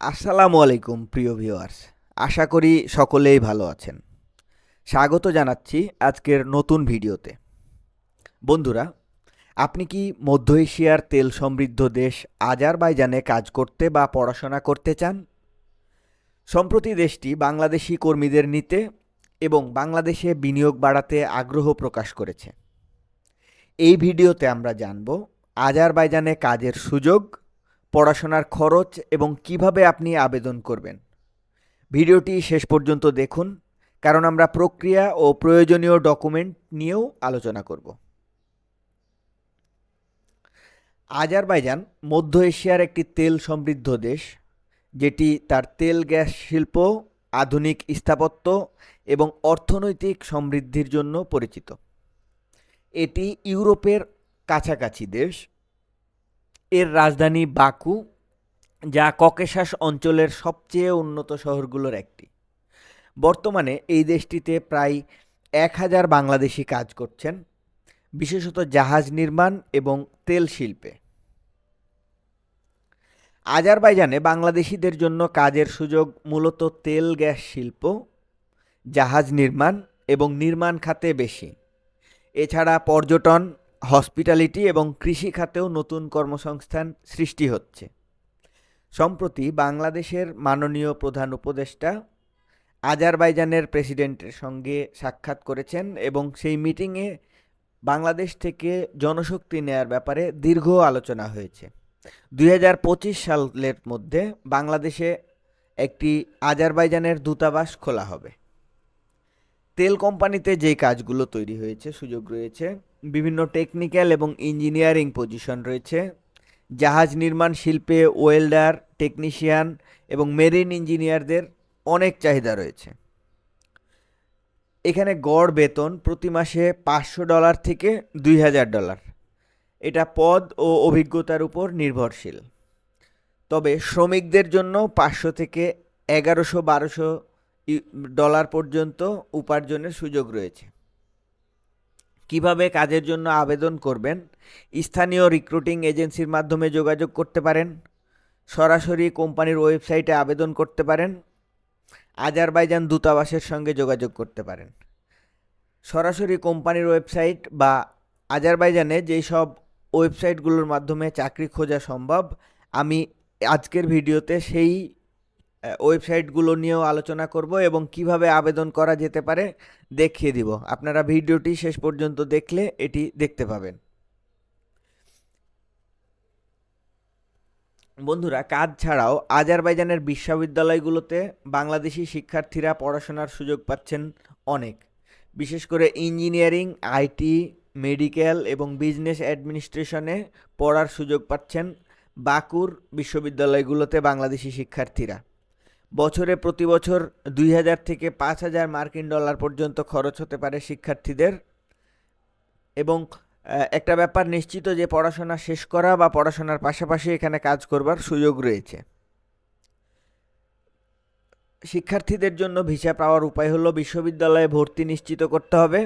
আসসালামু আলাইকুম, প্রিয় ভিউয়ার্স। আশা করি সকলেই ভালো আছেন। স্বাগত জানাচ্ছি আজকের নতুন ভিডিওতে। বন্ধুরা, আপনি কি মধ্য এশিয়ার তেল সমৃদ্ধ দেশ আজারবাইজানে কাজ করতে বা পড়াশোনা করতে চান? সম্প্রতি দেশটি বাংলাদেশি কর্মীদের নিতে এবং বাংলাদেশে বিনিয়োগ বাড়াতে আগ্রহ প্রকাশ করেছে। এই ভিডিওতে আমরা জানব আজারবাইজানে কাজের সুযোগ পড়াশোনার খরচ এবং কীভাবে আপনি আবেদন করবেন। ভিডিওটি শেষ পর্যন্ত দেখুন, কারণ আমরা প্রক্রিয়া ও প্রয়োজনীয় ডকুমেন্ট নিয়েও আলোচনা করব। আজারবাইজান মধ্য এশিয়ার একটি তেল সমৃদ্ধ দেশ, যেটি তার তেল, গ্যাস, শিল্প, আধুনিক স্থাপত্য এবং অর্থনৈতিক সমৃদ্ধির জন্য পরিচিত। এটি ইউরোপের কাছাকাছি দেশ এর রাজধানী বাকু, যা ককেশাস অঞ্চলের সবচেয়ে উন্নত শহরগুলোর একটি। বর্তমানে এই দেশটিতে প্রায় এক হাজার বাংলাদেশি কাজ করছেন, বিশেষত জাহাজ নির্মাণ এবং তেল শিল্পে। আজারবাইজানে বাংলাদেশিদের জন্য কাজের সুযোগ মূলত তেল, গ্যাস শিল্প, জাহাজ নির্মাণ এবং নির্মাণ খাতে বেশি। এছাড়া পর্যটন হসপিটালিটি এবং কৃষি খাতেও নতুন কর্মসংস্থান সৃষ্টি হচ্ছে। সম্প্রতি বাংলাদেশের মাননীয় প্রধান উপদেষ্টা আজারবাইজানের প্রেসিডেন্টের সঙ্গে সাক্ষাৎ করেছেন এবং সেই মিটিংয়ে বাংলাদেশ থেকে জনশক্তি নেয়ার ব্যাপারে দীর্ঘ আলোচনা হয়েছে। দুই হাজার পঁচিশ সালের মধ্যে বাংলাদেশে একটি আজারবাইজানের দূতাবাস খোলা হবে। তেল কোম্পানিতে যে কাজগুলো তৈরি হয়েছে, সুযোগ রয়েছে বিভিন্ন টেকনিক্যাল এবং ইঞ্জিনিয়ারিং পজিশন রয়েছে। জাহাজ নির্মাণ শিল্পে ওয়েল্ডার টেকনিশিয়ান এবং মেরিন ইঞ্জিনিয়ারদের অনেক চাহিদা রয়েছে। এখানে গড় বেতন প্রতি মাসে পাঁচশো ডলার থেকে দুই হাজার ডলার। এটা পদ ও অভিজ্ঞতার উপর নির্ভরশীল। তবে শ্রমিকদের জন্য পাঁচশো থেকে এগারোশো বারোশো ডলার পর্যন্ত উপার্জনের সুযোগ রয়েছে। কীভাবে কাজের জন্য আবেদন করবেন? স্থানীয় রিক্রুটিং এজেন্সির মাধ্যমে যোগাযোগ করতে পারেন। সরাসরি কোম্পানির ওয়েবসাইটে আবেদন করতে পারেন। আজারবাইজান দূতাবাসের সঙ্গে যোগাযোগ করতে পারেন। সরাসরি কোম্পানির ওয়েবসাইট বা আজারবাইজানে যেই সব ওয়েবসাইটগুলোর মাধ্যমে চাকরি খোঁজা সম্ভব, আমি আজকের ভিডিওতে সেই ওয়েবসাইটগুলো নিয়েও আলোচনা করব এবং কীভাবে আবেদন করা যেতে পারে দেখিয়ে দিব। আপনারা ভিডিওটি শেষ পর্যন্ত দেখলে এটি দেখতে পাবেন। বন্ধুরা, কাজ ছাড়াও আজারবাইজানের বিশ্ববিদ্যালয়গুলোতে বাংলাদেশি শিক্ষার্থীরা পড়াশোনার সুযোগ পাচ্ছেন অনেক। বিশেষ করে ইঞ্জিনিয়ারিং আইটি মেডিকেল এবং বিজনেস অ্যাডমিনিস্ট্রেশনে পড়ার সুযোগ পাচ্ছেন বাকুর বিশ্ববিদ্যালয়গুলোতে বাংলাদেশি শিক্ষার্থীরা। বছরে প্রতি বছর দুই হাজার থেকে পাঁচ হাজার মার্কিন ডলার পর্যন্ত খরচ হতে পারে শিক্ষার্থীদের। এবং একটা ব্যাপার নিশ্চিত যে পড়াশোনা শেষ করা বা পড়াশোনার পাশাপাশি এখানে কাজ করবার সুযোগ রয়েছে। শিক্ষার্থীদের জন্য ভিসা পাওয়ার উপায় হলো বিশ্ববিদ্যালয়ে ভর্তি নিশ্চিত করতে হবে,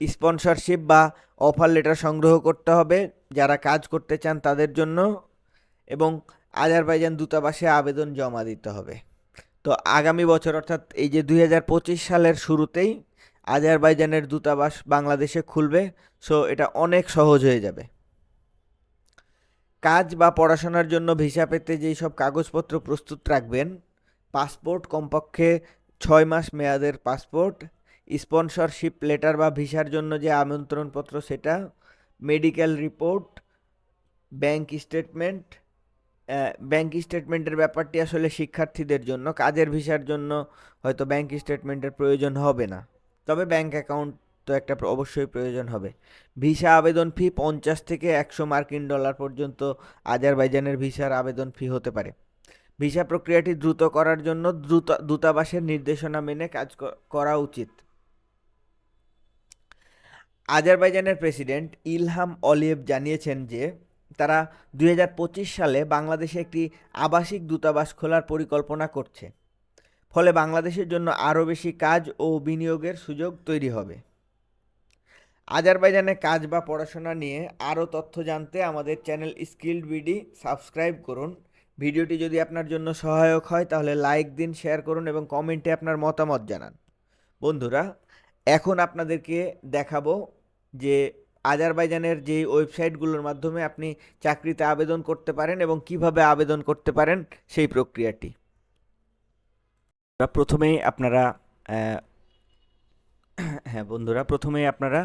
স্পন্সরশিপ বা অফার লেটার সংগ্রহ করতে হবে যারা কাজ করতে চান তাদের জন্য এবং আজারবাইজান দূতাবাসে আবেদন জমা দিতে হবে। তো আগামী বছর, অর্থাৎ এই যে দু হাজার পঁচিশ সালের শুরুতেই আজারবাইজানের দূতাবাস বাংলাদেশে খুলবে সো এটা অনেক সহজ হয়ে যাবে। কাজ বা পড়াশোনার জন্য ভিসা পেতে যেই সব কাগজপত্র প্রস্তুত রাখবেন, পাসপোর্ট কমপক্ষে ছয় মাস মেয়াদের পাসপোর্ট, স্পন্সরশিপ লেটার বা ভিসার জন্য যে আমন্ত্রণপত্র সেটা, medical report, bank statement bank স্টেটমেন্টের ব্যাপারটি আসলে শিক্ষার্থীদের জন্য, কাজের ভিসার জন্য হয়তো ব্যাংক স্টেটমেন্টের প্রয়োজন হবে না। তবে ব্যাংক অ্যাকাউন্ট তো একটা অবশ্যই প্রয়োজন হবে। ভিসা আবেদন ফি পঞ্চাশ থেকে একশো মার্কিন ডলার পর্যন্ত আজারবাইজানের ভিসার আবেদন ফি হতে পারে। ভিসা প্রক্রিয়াটি দ্রুত করার জন্য দ্রুত দূতাবাসের নির্দেশনা মেনে কাজ করা উচিত। আজারবাইজানের প্রেসিডেন্ট ইলহাম অলিয়েভ জানিয়েছেন যে তারা দু হাজার পঁচিশ সালে বাংলাদেশে একটি আবাসিক দূতাবাস খোলার পরিকল্পনা করছে। ফলে বাংলাদেশের জন্য আরও বেশি কাজ ও বিনিয়োগের সুযোগ তৈরি হবে। আজারবাইজানে কাজ বা পড়াশোনা নিয়ে আরও তথ্য জানতে আমাদের চ্যানেল স্কিল্ড বিডি সাবস্ক্রাইব করুন। ভিডিওটি যদি আপনার জন্য সহায়ক হয়, তাহলে লাইক দিন, শেয়ার করুন এবং কমেন্টে আপনার মতামত জানান। বন্ধুরা, এখন আপনাদেরকে দেখাবো যে আজারবাইজানের যে ওয়েবসাইটগুলোর মাধ্যমে আপনি চাকরিতে আবেদন করতে পারেন এবং কীভাবে আবেদন করতে পারেন সেই প্রক্রিয়াটি। প্রথমেই আপনারা হ্যাঁ বন্ধুরা, প্রথমেই আপনারা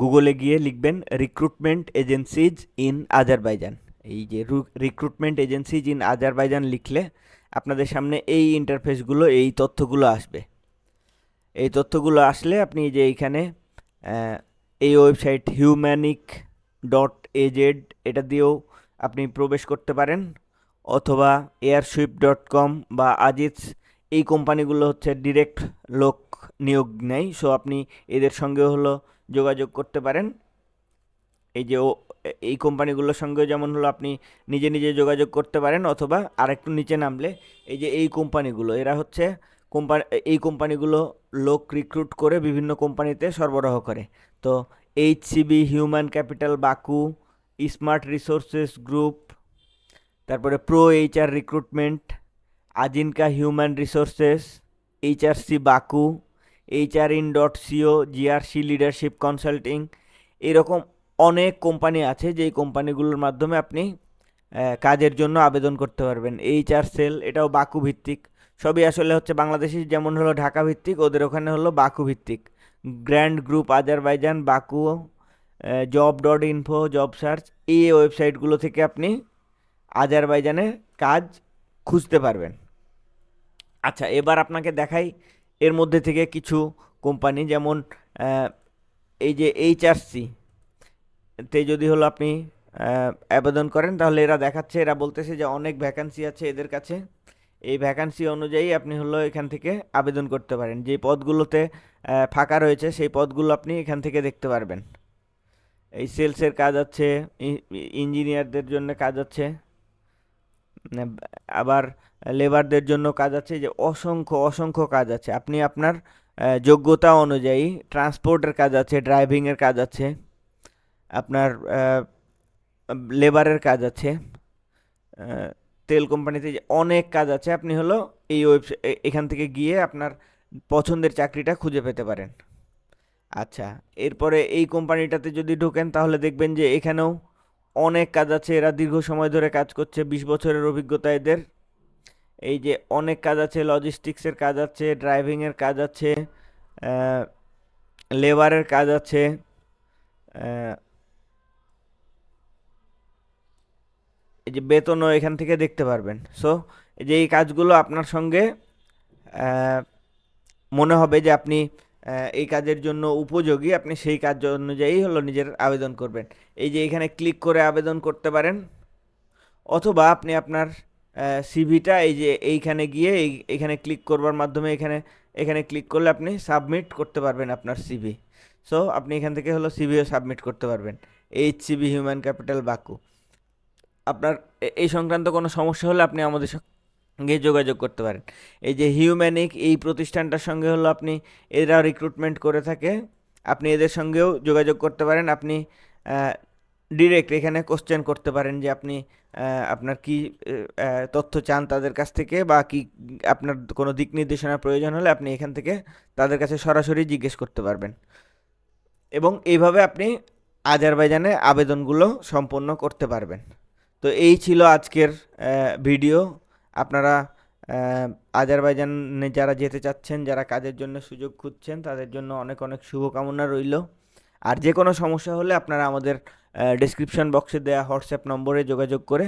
গুগলে গিয়ে লিখবেন রিক্রুটমেন্ট এজেন্সিজ ইন আজারবাইজান এই যে রিক্রুটমেন্ট এজেন্সিজ ইন আজারবাইজান লিখলে আপনাদের সামনে এই ইন্টারফেসগুলো এই তথ্যগুলো আসবে। এই তথ্যগুলো আসলে আপনি যে এইখানে এই ওয়েবসাইট হিউম্যানিক ডট এজেড এটা দিয়েও আপনি প্রবেশ করতে পারেন, অথবা এয়ারশিপ ডট কম বা আজিজ, এই কোম্পানিগুলো হচ্ছে ডিরেক্ট লোক নিয়োগ নেয় সো আপনি এদের সঙ্গে হলো যোগাযোগ করতে পারেন। এই যে এই কোম্পানিগুলোর সঙ্গে যেমন হলো আপনি নিজে নিজে যোগাযোগ করতে পারেন, অথবা আরেকটু নিচে নামলে, এই যে এই কোম্পানিগুলো, এরা হচ্ছে কোম্পানি এই কোম্পানিগুলো লোক রিক্রুট করে বিভিন্ন কোম্পানিতে সরবরাহ করে। তো H C B human capital Baku smart resources group তারপরে pro HR recruitment আজিনকা human resources H R C Baku H R in dot C O G R C leadership consulting এরকম অনেক কোম্পানি আছে যেই কোম্পানিগুলোর মাধ্যমে আপনি কাজের জন্য আবেদন করতে পারবেন। এইচআর সেল এটাও বাকু ভিত্তিক সবই আসলে হচ্ছে বাংলাদেশি, যেমন হলো ঢাকা ভিত্তিক, ওদের ওখানে হলো বাকু ভিত্তিক। Grand group Azerbaijan Baku job dot info job search এই ওয়েবসাইটগুলো থেকে আপনি আজারবাইজানে কাজ খুঁজতে পারবেন। আচ্ছা এবার আপনাকে দেখাই এর মধ্যে থেকে কিছু কোম্পানি যেমন এই যে এইচআরসি তে যদি হলো আপনি আবেদন করেন, তাহলে এরা দেখাচ্ছে, এরা বলতেছে যে অনেক ভ্যাকান্সি আছে এদের কাছে। এই ভ্যাকান্সি অনুযায়ী আপনি হলো এখান থেকে আবেদন করতে পারেন। যে পদগুলোতে ফাঁকা রয়েছে, সেই পদগুলো আপনি এখান থেকে দেখতে পারবেন। এই সেলসের কাজ আছে ইঞ্জিনিয়ারদের জন্য কাজ আছে আবার লেবারদের জন্য কাজ আছে যে অসংখ্য অসংখ্য কাজ আছে। আপনি আপনার যোগ্যতা অনুযায়ী ট্রান্সপোর্টের কাজ আছে ড্রাইভিংয়ের কাজ আছে, আপনার লেবারের কাজ আছে তেল কোম্পানিতে অনেক কাজ আছে, আপনি হলো এই ওয়েবসাইট এখান থেকে গিয়ে আপনার পছন্দের চাকরিটা খুঁজে পেতে পারেন। আচ্ছা এরপরে এই কোম্পানিটাতে যদি ঢোকেন, তাহলে দেখবেন যে এখানেও অনেক কাজ আছে। এরা দীর্ঘ সময় ধরে কাজ করছে, বিশ বছরের অভিজ্ঞতা এদের। এই যে অনেক কাজ আছে লজিস্টিক্সের কাজ আছে ড্রাইভিংয়ের কাজ আছে লেবারের কাজ আছে এই যে বেতনও এখান থেকে দেখতে পারবেন। সো এই যে এই কাজগুলো আপনার সঙ্গে মনে হবে যে আপনি এই কাজের জন্য উপযোগী, আপনি সেই কাজ অনুযায়ী হলো নিজের আবেদন করবেন। এই যে এখানে ক্লিক করে আবেদন করতে পারেন, অথবা আপনি আপনার সিভিটা এই যে এইখানে গিয়ে এই, এখানে ক্লিক করবার মাধ্যমে এখানে এখানে ক্লিক করলে আপনি সাবমিট করতে পারবেন আপনার সিভি। সো আপনি এখান থেকে হলো সিভিও সাবমিট করতে পারবেন। H C B human capital Baku. আপনার এই সংক্রান্ত কোনো সমস্যা হলে আপনি আমাদের সঙ্গে যোগাযোগ করতে পারেন। এই যে হিউম্যানিক এই প্রতিষ্ঠানটার সঙ্গে হলো আপনি এরা রিক্রুটমেন্ট করে থাকে। আপনি এদের সঙ্গেও যোগাযোগ করতে পারেন। আপনি ডিরেক্ট এখানে কোশ্চেন করতে পারেন যে আপনি আপনার কি তথ্য চান তাদের কাছ থেকে বা কি আপনার কোনো দিক নির্দেশনার প্রয়োজন হলে আপনি এখান থেকে তাদের কাছে সরাসরি জিজ্ঞেস করতে পারবেন। এবং এইভাবে আপনি আজারবাইজানে আবেদনগুলো সম্পন্ন করতে পারবেন। তো এই ছিল আজকের ভিডিও আপনারা আজারবাইজানে যারা যেতে চাচ্ছেন, যারা কাজের জন্য সুযোগ খুঁজছেন, তাদের জন্য অনেক অনেক শুভকামনা রইল। আর যে কোনো সমস্যা হলে আপনারা আমাদের ডেসক্রিপশন বক্সে দেওয়া হোয়াটসঅ্যাপ নম্বরে যোগাযোগ করে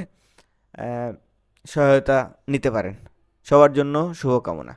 সহায়তা নিতে পারেন। সবার জন্য শুভকামনা।